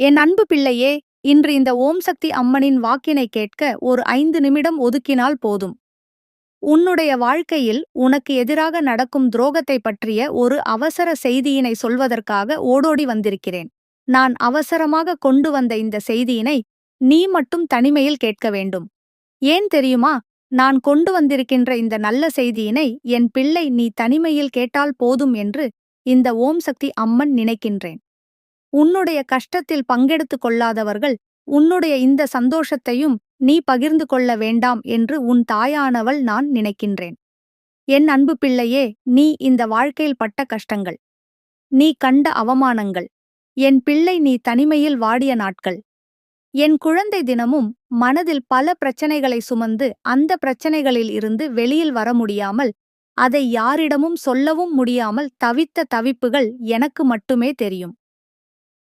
என் அன்பு பிள்ளையே இன்று இந்த ஓம் சக்தி அம்மனின் வாக்கினை கேட்க ஒரு ஐந்து நிமிடம் ஒதுக்கினால் போதும். உன்னுடைய வாழ்க்கையில் உனக்கு எதிராக நடக்கும் துரோகத்தை பற்றிய ஒரு அவசர செய்தியினை சொல்வதற்காக ஓடோடி வந்திருக்கிறேன். நான் அவசரமாக கொண்டு வந்த இந்த செய்தியினை நீ மட்டும் தனிமையில் கேட்க வேண்டும். ஏன் தெரியுமா? நான் கொண்டு வந்திருக்கின்ற இந்த நல்ல செய்தியினை என் பிள்ளை நீ தனிமையில் கேட்டால் போதும் என்று இந்த ஓம் சக்தி அம்மன் நினைக்கின்றேன். உன்னுடைய கஷ்டத்தில் பங்கெடுத்துக் கொள்ளாதவர்கள் உன்னுடைய இந்த சந்தோஷத்தையும் நீ பகிர்ந்து கொள்ள வேண்டாம் என்று உன் தாயானவள் நான் நினைக்கின்றேன். என் அன்பு பிள்ளையே நீ இந்த வாழ்க்கையில் பட்ட கஷ்டங்கள். நீ கண்ட அவமானங்கள். என் பிள்ளை நீ தனிமையில் வாடிய நாட்கள். என் குழந்தை தினமும் மனதில் பல பிரச்சனைகளை சுமந்து அந்த பிரச்சனைகளில் இருந்து வெளியில் வர முடியாமல் அதை யாரிடமும் சொல்லவும் முடியாமல் தவித்த தவிப்புகள் எனக்கு மட்டுமே தெரியும்.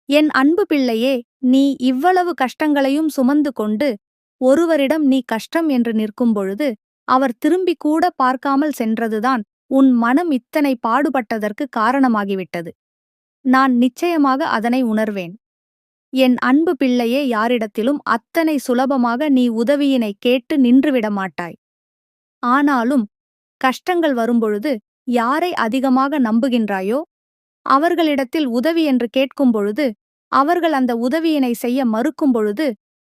என் அன்பு பிள்ளையே நீ இவ்வளவு கஷ்டங்களையும் சுமந்து கொண்டு ஒருவரிடம் நீ கஷ்டம் என்று நிற்கும் பொழுது அவர் திரும்பி கூட பார்க்காமல் சென்றதுதான் உன் மனம் இத்தனை பாடுபட்டதற்கு காரணமாகிவிட்டது. நான் நிச்சயமாக அதனை உணர்வேன். என் அன்பு பிள்ளையே யாரிடத்திலும் அத்தனை சுலபமாக நீ உதவியினை கேட்டு நின்றுவிட மாட்டாய். ஆனாலும் கஷ்டங்கள் வரும்பொழுது யாரை அதிகமாக நம்புகின்றாயோ அவர்களிடத்தில் உதவி என்று கேட்கும் பொழுது அவர்கள் அந்த உதவியினை செய்ய மறுக்கும் பொழுது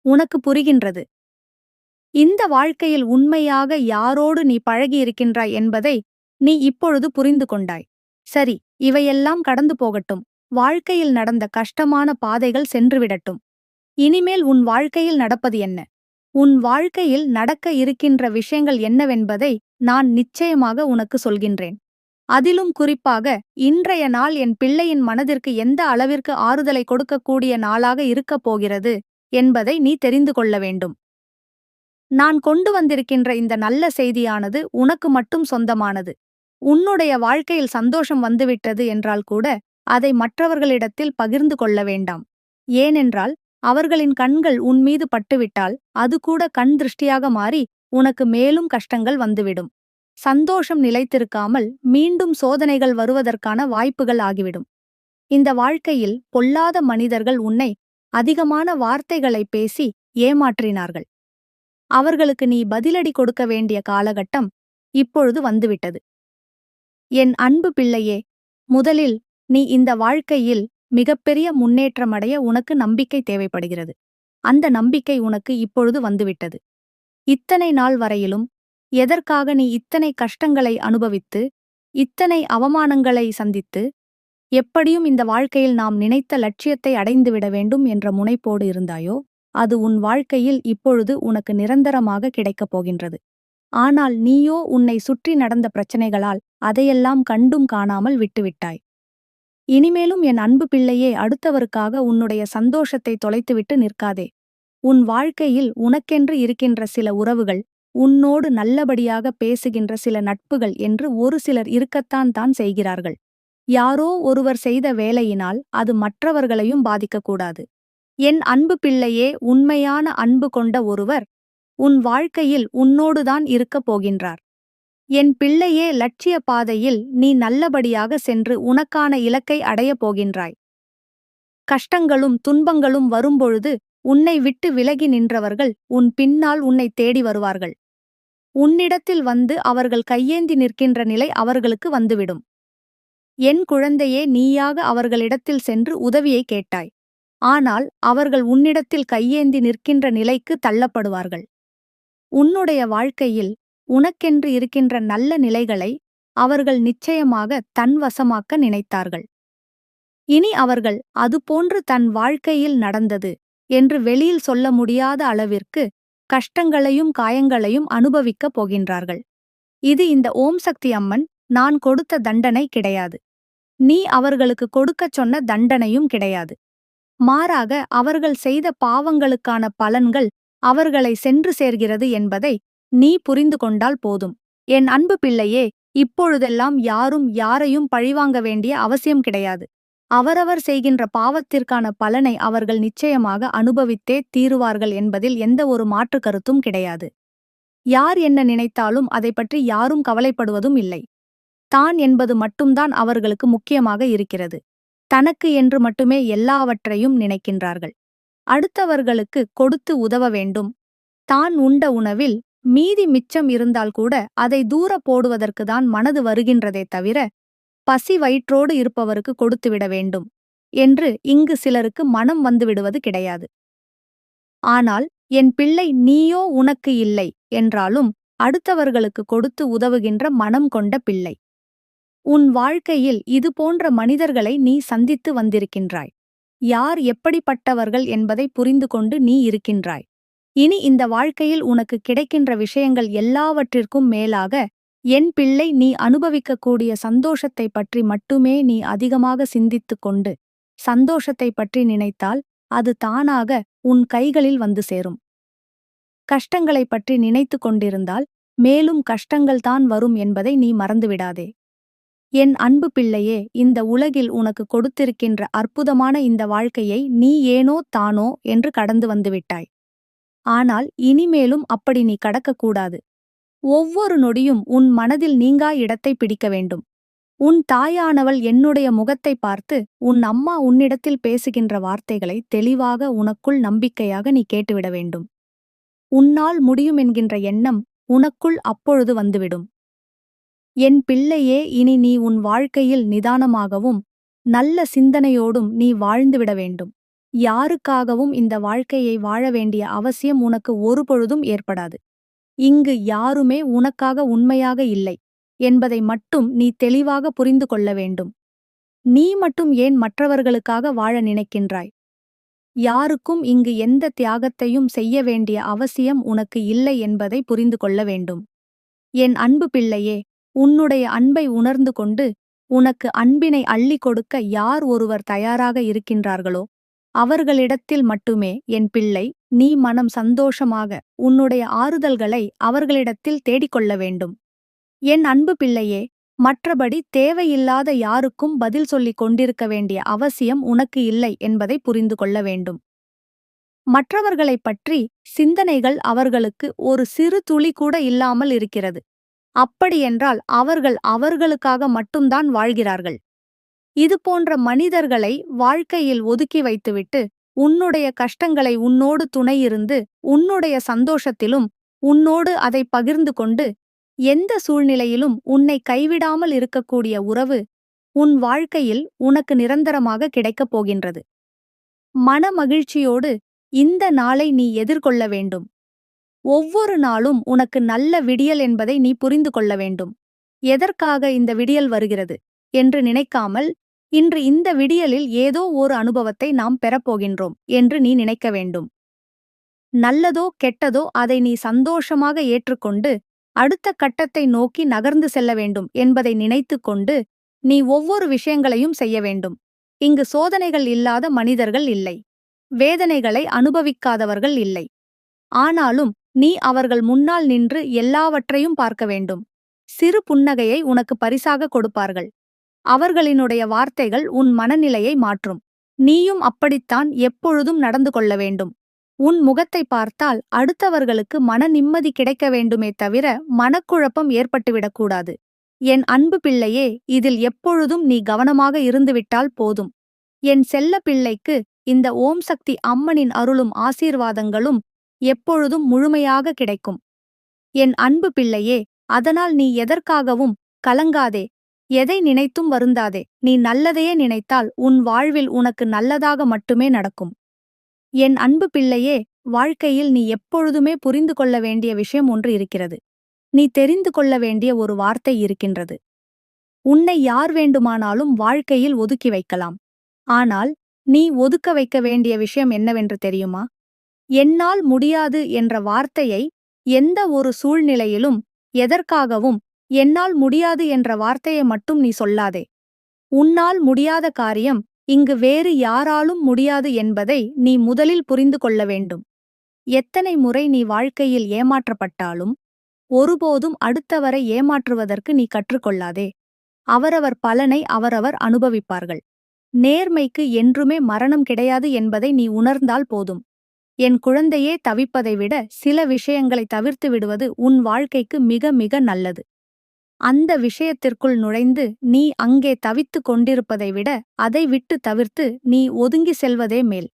உனக்கு புரிகின்றது. இந்த வாழ்க்கையில் உண்மையாக யாரோடு நீ பழகியிருக்கின்றாய் என்பதை நீ இப்பொழுது புரிந்து கொண்டாய். சரி இவையெல்லாம் கடந்து போகட்டும். வாழ்க்கையில் நடந்த கஷ்டமான பாதைகள் சென்றுவிடட்டும். இனிமேல் உன் வாழ்க்கையில் நடப்பது என்ன? உன் வாழ்க்கையில் நடக்க இருக்கின்ற விஷயங்கள் என்னவென்பதை நான் நிச்சயமாக உனக்கு சொல்கின்றேன். அதிலும் குறிப்பாக இன்றைய நாள் என் பிள்ளையின் மனதிற்கு எந்த அளவிற்கு ஆறுதலை கொடுக்கக்கூடிய நாளாக இருக்கப் போகிறது என்பதை நீ தெரிந்து கொள்ள வேண்டும். நான் கொண்டு வந்திருக்கின்ற இந்த நல்ல செய்தியானது உனக்கு மட்டும் சொந்தமானது. உன்னுடைய வாழ்க்கையில் சந்தோஷம் வந்துவிட்டது என்றால் கூட அதை மற்றவர்களிடத்தில் பகிர்ந்து கொள்ள வேண்டாம். ஏனென்றால் அவர்களின் கண்கள் உன்மீது பட்டுவிட்டால் அது கூட கண் திருஷ்டியாக மாறி உனக்கு மேலும் கஷ்டங்கள் வந்துவிடும். சந்தோஷம் நிலைத்திருக்காமல் மீண்டும் சோதனைகள் வருவதற்கான வாய்ப்புகள் ஆகிவிடும். இந்த வாழ்க்கையில் பொல்லாத மனிதர்கள் உன்னை அதிகமான வார்த்தைகளை பேசி ஏமாற்றினார்கள். அவர்களுக்கு நீ பதிலடி கொடுக்க வேண்டிய காலகட்டம் இப்பொழுது வந்துவிட்டது. என் அன்பு பிள்ளையே முதலில் நீ இந்த வாழ்க்கையில் மிகப்பெரிய முன்னேற்றமடைய உனக்கு நம்பிக்கை தேவைப்படுகிறது. அந்த நம்பிக்கை உனக்கு இப்பொழுது வந்துவிட்டது. இத்தனை நாள் வரையிலும் எதற்காக நீ இத்தனை கஷ்டங்களை அனுபவித்து இத்தனை அவமானங்களை சந்தித்து எப்படியும் இந்த வாழ்க்கையில் நாம் நினைத்த லட்சியத்தை அடைந்துவிட வேண்டும் என்ற முனைப்போடு இருந்தாயோ அது உன் வாழ்க்கையில் இப்பொழுது உனக்கு நிரந்தரமாக கிடைக்கப் போகின்றது. ஆனால் நீயோ உன்னை சுற்றி நடந்த பிரச்சனைகளால் அதையெல்லாம் கண்டும் காணாமல் விட்டுவிட்டாய். இனிமேலும் என் அன்பு பிள்ளையே அடுத்தவருக்காக உன்னுடைய சந்தோஷத்தை தொலைத்துவிட்டு நிற்காதே. உன் வாழ்க்கையில் உனக்கென்று இருக்கின்ற சில உறவுகள் உன்னோடு நல்லபடியாக பேசுகின்ற சில நட்புகள் என்று ஒரு சிலர் இருக்கத்தான் தான் செய்கிறார்கள். யாரோ ஒருவர் செய்த வேலையினால் அது மற்றவர்களையும் பாதிக்கக்கூடாது. என் அன்பு பிள்ளையே உண்மையான அன்பு கொண்ட ஒருவர் உன் வாழ்க்கையில் உன்னோடுதான் இருக்கப் போகின்றார். என் பிள்ளையே லட்சிய பாதையில் நீ நல்லபடியாக சென்று உனக்கான இலக்கை அடையப் போகின்றாய். கஷ்டங்களும் துன்பங்களும் வரும்பொழுது உன்னை விட்டு விலகி நின்றவர்கள் உன் பின்னால் உன்னை தேடி வருவார்கள். உன்னிடத்தில் வந்து அவர்கள் கையேந்தி நிற்கின்ற நிலை அவர்களுக்கு வந்துவிடும். என் குழந்தையே நீயாக அவர்களிடத்தில் சென்று உதவியை கேட்டாய். ஆனால் அவர்கள் உன்னிடத்தில் கையேந்தி நிற்கின்ற நிலைக்கு தள்ளப்படுவார்கள். உன்னுடைய வாழ்க்கையில் உனக்கென்று இருக்கின்ற நல்ல நிலைகளை அவர்கள் நிச்சயமாக தன்வசமாக்க நினைத்தார்கள். இனி அவர்கள் அதுபோன்று தன் வாழ்க்கையில் நடந்தது என்று வெளியில் சொல்ல முடியாத அளவிற்கு கஷ்டங்களையும் காயங்களையும் அனுபவிக்கப் போகின்றார்கள். இது இந்த ஓம் சக்தி அம்மன் நான் கொடுத்த தண்டனை கிடையாது. நீ அவர்களுக்கு கொடுக்கச் சொன்ன தண்டனையும் கிடையாது. மாறாக அவர்கள் செய்த பாவங்களுக்கான பலன்கள் அவர்களை சென்று சேர்கிறது என்பதை நீ புரிந்து கொண்டால் போதும். என் அன்பு பிள்ளையே இப்பொழுதெல்லாம் யாரும் யாரையும் பழிவாங்க வேண்டிய அவசியம் கிடையாது. அவரவர் செய்கின்ற பாவத்திற்கான பலனை அவர்கள் நிச்சயமாக அனுபவித்தே தீருவார்கள் என்பதில் எந்த ஒரு மாற்று கருத்தும் கிடையாது. யார் என்ன நினைத்தாலும் அதை பற்றி யாரும் கவலைப்படுவதும் இல்லை. தான் என்பது மட்டும்தான் அவர்களுக்கு முக்கியமாக இருக்கிறது. தனக்கு என்று மட்டுமே எல்லாவற்றையும் நினைக்கின்றார்கள். அடுத்தவர்களுக்கு கொடுத்து உதவ வேண்டும். தான் உண்ட உணவில் மீதி மிச்சம் இருந்தால் கூட அதை தூர போடுவதற்குதான் மனது வருகின்றதே தவிர பசி வயிற்றோடு இருப்பவருக்கு கொடுத்துவிட வேண்டும் என்று இங்கு சிலருக்கு மனம் வந்துவிடுவது கிடையாது. ஆனால் என் பிள்ளை நீயோ உனக்கு இல்லை என்றாலும் அடுத்தவர்களுக்கு கொடுத்து உதவுகின்ற மனம் கொண்ட பிள்ளை. உன் வாழ்க்கையில் இது போன்ற மனிதர்களை நீ சந்தித்து வந்திருக்கின்றாய். யார் எப்படிப்பட்டவர்கள் என்பதை புரிந்து கொண்டு நீ இருக்கின்றாய். இனி இந்த வாழ்க்கையில் உனக்கு கிடைக்கின்ற விஷயங்கள் எல்லாவற்றிற்கும் மேலாக என் பிள்ளை நீ அனுபவிக்கக்கூடிய சந்தோஷத்தை பற்றி மட்டுமே நீ அதிகமாக சிந்தித்துக் கொண்டு சந்தோஷத்தை பற்றி நினைத்தால் அது தானாக உன் கைகளில் வந்து சேரும். கஷ்டங்களைப் பற்றி நினைத்து கொண்டிருந்தால் மேலும் கஷ்டங்கள்தான் வரும் என்பதை நீ மறந்துவிடாதே. என் அன்பு பிள்ளையே இந்த உலகில் உனக்கு கொடுத்திருக்கின்ற அற்புதமான இந்த வாழ்க்கையை நீ ஏனோ தானோ என்று கடந்து வந்துவிட்டாய் ஆனால் இனிமேலும் அப்படி நீ கடக்கக்கூடாது ஒவ்வொரு நொடியும் உன் மனதில் நீங்கா இடத்தை பிடிக்க வேண்டும். உன் தாயானவள் என்னுடைய முகத்தை பார்த்து உன் அம்மா உன்னிடத்தில் பேசுகின்ற வார்த்தைகளை தெளிவாக உனக்குள் நம்பிக்கையாக நீ கேட்டுவிட வேண்டும். உன்னால் முடியும் என்கின்ற எண்ணம் உனக்குள் அப்பொழுது வந்துவிடும். என் பிள்ளையே இனி நீ உன் வாழ்க்கையில் நிதானமாகவும் நல்ல சிந்தனையோடும் நீ வாழ்ந்துவிட வேண்டும். யாருக்காகவும் இந்த வாழ்க்கையை வாழ வேண்டிய அவசியம் உனக்கு ஒருபொழுதும் ஏற்படாது. இங்கு யாருமே உனக்காக உண்மையாக இல்லை என்பதை மட்டும் நீ தெளிவாக புரிந்து கொள்ள வேண்டும். நீ மட்டும் ஏன் மற்றவர்களுக்காக வாழ நினைக்கின்றாய்? யாருக்கும் இங்கு எந்த தியாகத்தையும் செய்ய வேண்டிய அவசியம் உனக்கு இல்லை என்பதை புரிந்து கொள்ள வேண்டும். என் அன்பு பிள்ளையே உன்னுடைய அன்பை உணர்ந்து கொண்டு உனக்கு அன்பினை அள்ளிக் கொடுக்க யார் ஒருவர் தயாராக இருக்கின்றார்களோ அவர்களிடத்தில் மட்டுமே என் பிள்ளை நீ மனம் சந்தோஷமாக உன்னுடைய ஆறுதல்களை அவர்களிடத்தில் தேடிக்கொள்ள வேண்டும். என் அன்பு பிள்ளையே மற்றபடி தேவையில்லாத யாருக்கும் பதில் சொல்லிக் கொண்டிருக்க வேண்டிய அவசியம் உனக்கு இல்லை என்பதை புரிந்து கொள்ள வேண்டும். மற்றவர்களைப் பற்றி சிந்தனைகள் அவர்களுக்கு ஒரு சிறு துளி கூட இல்லாமல் இருக்கிறது. அப்படியென்றால் அவர்கள் அவர்களுக்காக மட்டும்தான் வாழ்கிறார்கள். இது போன்ற மனிதர்களை வாழ்க்கையில் ஒதுக்கி வைத்துவிட்டு உன்னுடைய கஷ்டங்களை உன்னோடு துணையிருந்து உன்னுடைய சந்தோஷத்திலும் உன்னோடு அதை பகிர்ந்து கொண்டு எந்த சூழ்நிலையிலும் உன்னை கைவிடாமல் இருக்கக்கூடிய உறவு உன் வாழ்க்கையில் உனக்கு நிரந்தரமாக கிடைக்கப் போகின்றது. மனமகிழ்ச்சியோடு இந்த நாளை நீ எதிர்கொள்ள வேண்டும். ஒவ்வொரு நாளும் உனக்கு நல்ல விடியல் என்பதை நீ புரிந்து கொள்ள வேண்டும். எதற்காக இந்த விடியல் வருகிறது என்று நினைக்காமல் இன்று இந்த விடியலில் ஏதோ ஒரு அனுபவத்தை நாம் பெறப்போகின்றோம் என்று நீ நினைக்க வேண்டும். நல்லதோ கெட்டதோ அதை நீ சந்தோஷமாக ஏற்றுக்கொண்டு அடுத்த கட்டத்தை நோக்கி நகர்ந்து செல்ல வேண்டும் என்பதை நினைத்துக் கொண்டு நீ ஒவ்வொரு விஷயங்களையும் செய்ய வேண்டும். இங்கு சோதனைகள் இல்லாத மனிதர்கள் இல்லை. வேதனைகளை அனுபவிக்காதவர்கள் இல்லை. ஆனாலும் நீ அவர்கள் முன்னால் நின்று எல்லாவற்றையும் பார்க்க வேண்டும். சிறு புன்னகையை உனக்கு பரிசாக கொடுப்பார்கள். அவர்களினுடைய வார்த்தைகள் உன் மனநிலையை மாற்றும். நீயும் அப்படித்தான் எப்பொழுதும் நடந்து கொள்ள வேண்டும். உன் முகத்தை பார்த்தால் அடுத்தவர்களுக்கு மன நிம்மதி கிடைக்க வேண்டுமே தவிர மனக்குழப்பம் ஏற்பட்டுவிடக்கூடாது என் அன்பு பிள்ளையே இதில் எப்பொழுதும் நீ கவனமாக இருந்துவிட்டால் போதும். என் செல்ல பிள்ளைக்கு இந்த ஓம் சக்தி அம்மனின் அருளும் ஆசீர்வாதங்களும் எப்பொழுதும் முழுமையாக கிடைக்கும். என் அன்பு பிள்ளையே அதனால் நீ எதற்காகவும் கலங்காதே. எதை நினைத்தும் வருந்தாதே. நீ நல்லதையே நினைத்தால் உன் வாழ்வில் உனக்கு நல்லதாக மட்டுமே நடக்கும். என் அன்பு பிள்ளையே வாழ்க்கையில் நீ எப்பொழுதுமே புரிந்து கொள்ள வேண்டிய விஷயம் ஒன்று இருக்கிறது. நீ தெரிந்து கொள்ள வேண்டிய ஒரு வார்த்தை இருக்கின்றது. உன்னை யார் வேண்டுமானாலும் வாழ்க்கையில் ஒதுக்கி வைக்கலாம். ஆனால் நீ ஒதுக்க வைக்க வேண்டிய விஷயம் என்னவென்று தெரியுமா? என்னால் முடியாது என்ற வார்த்தையை எந்த ஒரு சூழ்நிலையிலும் எதற்காகவும் என்னால் முடியாது என்ற வார்த்தையை மட்டும் நீ சொல்லாதே. உன்னால் முடியாத காரியம் இங்கு வேறு யாராலும் முடியாது என்பதை நீ முதலில் புரிந்து கொள்ள வேண்டும். எத்தனை முறை நீ வாழ்க்கையில் ஏமாற்றப்பட்டாலும் ஒருபோதும் அடுத்தவரை ஏமாற்றுவதற்கு நீ கற்றுக்கொள்ளாதே. அவரவர் பலனை அவரவர் அனுபவிப்பார்கள். நேர்மைக்கு என்றுமே மரணம் கிடையாது என்பதை நீ உணர்ந்தால் போதும். என் குழந்தையே தவிப்பதை விட சில விஷயங்களை தவிர்த்து விடுவது உன் வாழ்க்கைக்கு மிக மிக நல்லது. அந்த விஷயத்திற்குள் நுழைந்து நீ அங்கே தவித்துக் கொண்டிருப்பதை விட அதை விட்டு தவிர்த்து நீ ஒதுங்கி செல்வதே மேல்.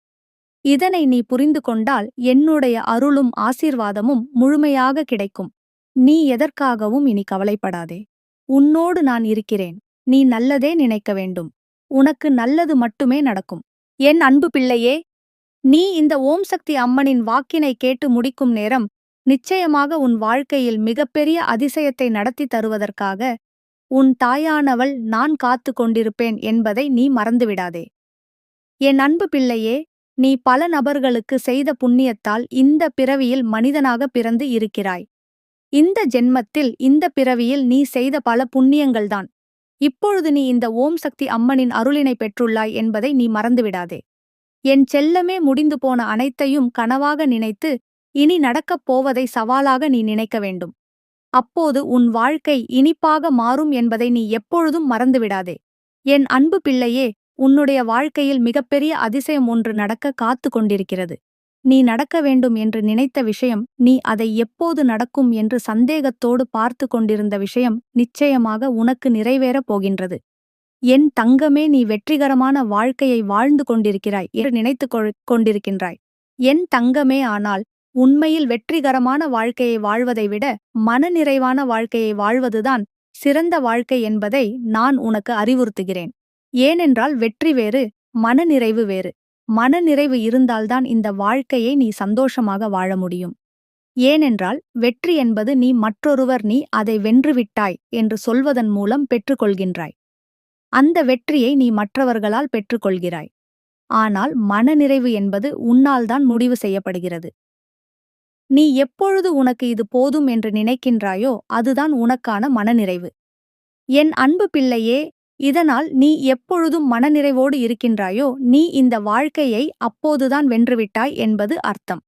இதனை நீ புரிந்து கொண்டால் என்னுடைய அருளும் ஆசீர்வாதமும் முழுமையாக கிடைக்கும். நீ எதற்காகவும் இனி கவலைப்படாதே. உன்னோடு நான் இருக்கிறேன். நீ நல்லதே நினைக்க வேண்டும். உனக்கு நல்லது மட்டுமே நடக்கும். என் அன்பு பிள்ளையே நீ இந்த ஓம் சக்தி அம்மனின் வாக்கினை கேட்டு முடிக்கும் நேரம் நிச்சயமாக உன் வாழ்க்கையில் மிகப்பெரிய அதிசயத்தை நடத்தி தருவதற்காக உன் தாயானவள் நான் காத்து கொண்டிருப்பேன் என்பதை நீ மறந்துவிடாதே. என் அன்பு பிள்ளையே நீ பல நபர்களுக்கு செய்த புண்ணியத்தால் இந்த பிறவியில் மனிதனாக பிறந்து இருக்கிறாய். இந்த ஜென்மத்தில் இந்த பிறவியில் நீ செய்த பல புண்ணியங்கள்தான். இப்பொழுது நீ இந்த ஓம் சக்தி அம்மனின் அருளினை பெற்றுள்ளாய் என்பதை நீ மறந்துவிடாதே. என் செல்லமே முடிந்து போன அனைத்தையும் கனவாக நினைத்து இனி நடக்கப் போவதை சவாலாக நீ நினைக்க வேண்டும். அப்போது உன் வாழ்க்கை இனிப்பாக மாறும் என்பதை நீ எப்பொழுதும் மறந்துவிடாதே. என் அன்பு பிள்ளையே உன்னுடைய வாழ்க்கையில் மிகப்பெரிய அதிசயம் ஒன்று நடக்க காத்து கொண்டிருக்கிறது. நீ நடக்க வேண்டும் என்று நினைத்த விஷயம் நீ அதை எப்போது நடக்கும் என்று சந்தேகத்தோடு பார்த்து கொண்டிருந்த விஷயம் நிச்சயமாக உனக்கு நிறைவேறப் போகின்றது. என் தங்கமே நீ வெற்றிகரமான வாழ்க்கையை வாழ்ந்து கொண்டிருக்கிறாய் என்று நினைத்துக் கொண்டிருக்கின்றாய். என் தங்கமே ஆனால் உண்மையில் வெற்றிகரமான வாழ்க்கையை வாழ்வதை விட மனநிறைவான வாழ்க்கையை வாழ்வதுதான் சிறந்த வாழ்க்கை என்பதை நான் உனக்கு அறிவுறுத்துகிறேன். ஏனென்றால் வெற்றி வேறு மனநிறைவு வேறு. மனநிறைவு இருந்தால்தான் இந்த வாழ்க்கையை நீ சந்தோஷமாக வாழ முடியும். ஏனென்றால் வெற்றி என்பது நீ மற்றொருவர் நீ அதை வென்றுவிட்டாய் என்று சொல்வதன் மூலம் பெற்றுக்கொள்கின்றாய். அந்த வெற்றியை நீ மற்றவர்களால் பெற்றுக்கொள்கிறாய். ஆனால் மனநிறைவு என்பது உன்னால்தான் முடிவு செய்யப்படுகிறது. நீ எப்பொழுது உனக்கு இது போதும் என்று நினைக்கின்றாயோ அதுதான் உனக்கான மனநிறைவு. என் அன்பு பிள்ளையே இதனால் நீ எப்பொழுதும் மனநிறைவோடு இருக்கின்றாயோ நீ இந்த வாழ்க்கையை அப்போதுதான் வென்றுவிட்டாய் என்பது அர்த்தம்.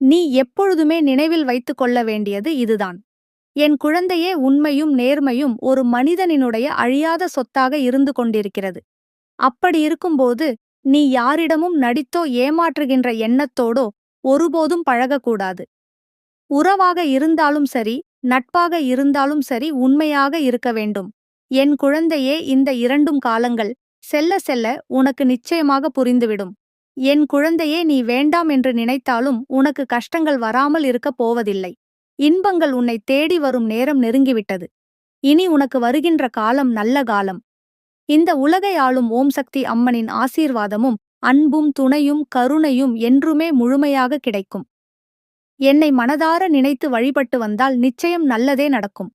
நீ எப்பொழுதுமே நினைவில் வைத்துக் கொள்ள வேண்டியது இதுதான். என் குழந்தையே உண்மையும் நேர்மையும் ஒரு மனிதனினுடைய அழியாத சொத்தாக இருந்து கொண்டிருக்கிறது. அப்படி இருக்கும்போது நீ யாரிடமும் நடித்தோ ஏமாற்றுகின்ற எண்ணத்தோடோ ஒருபோதும் பழகக்கூடாது. உறவாக இருந்தாலும் சரி நட்பாக இருந்தாலும் சரி உண்மையாக இருக்க வேண்டும். என் குழந்தையே இந்த இரண்டும் காலங்கள் செல்ல செல்ல உனக்கு நிச்சயமாக புரிந்துவிடும். என் குழந்தையே நீ வேண்டாம் என்று நினைத்தாலும் உனக்கு கஷ்டங்கள் வராமல் இருக்கப் போவதில்லை. இன்பங்கள் உன்னை தேடி வரும் நேரம் நெருங்கிவிட்டது. இனி உனக்கு வருகின்ற காலம் நல்ல காலம். இந்த உலகை ஆளும் ஓம் சக்தி அம்மனின் ஆசீர்வாதமும் அன்பும் துணையும் கருணையும் என்றுமே முழுமையாக கிடைக்கும். என்னை மனதார நினைத்து வழிபட்டு வந்தால் நிச்சயம் நல்லதே நடக்கும்.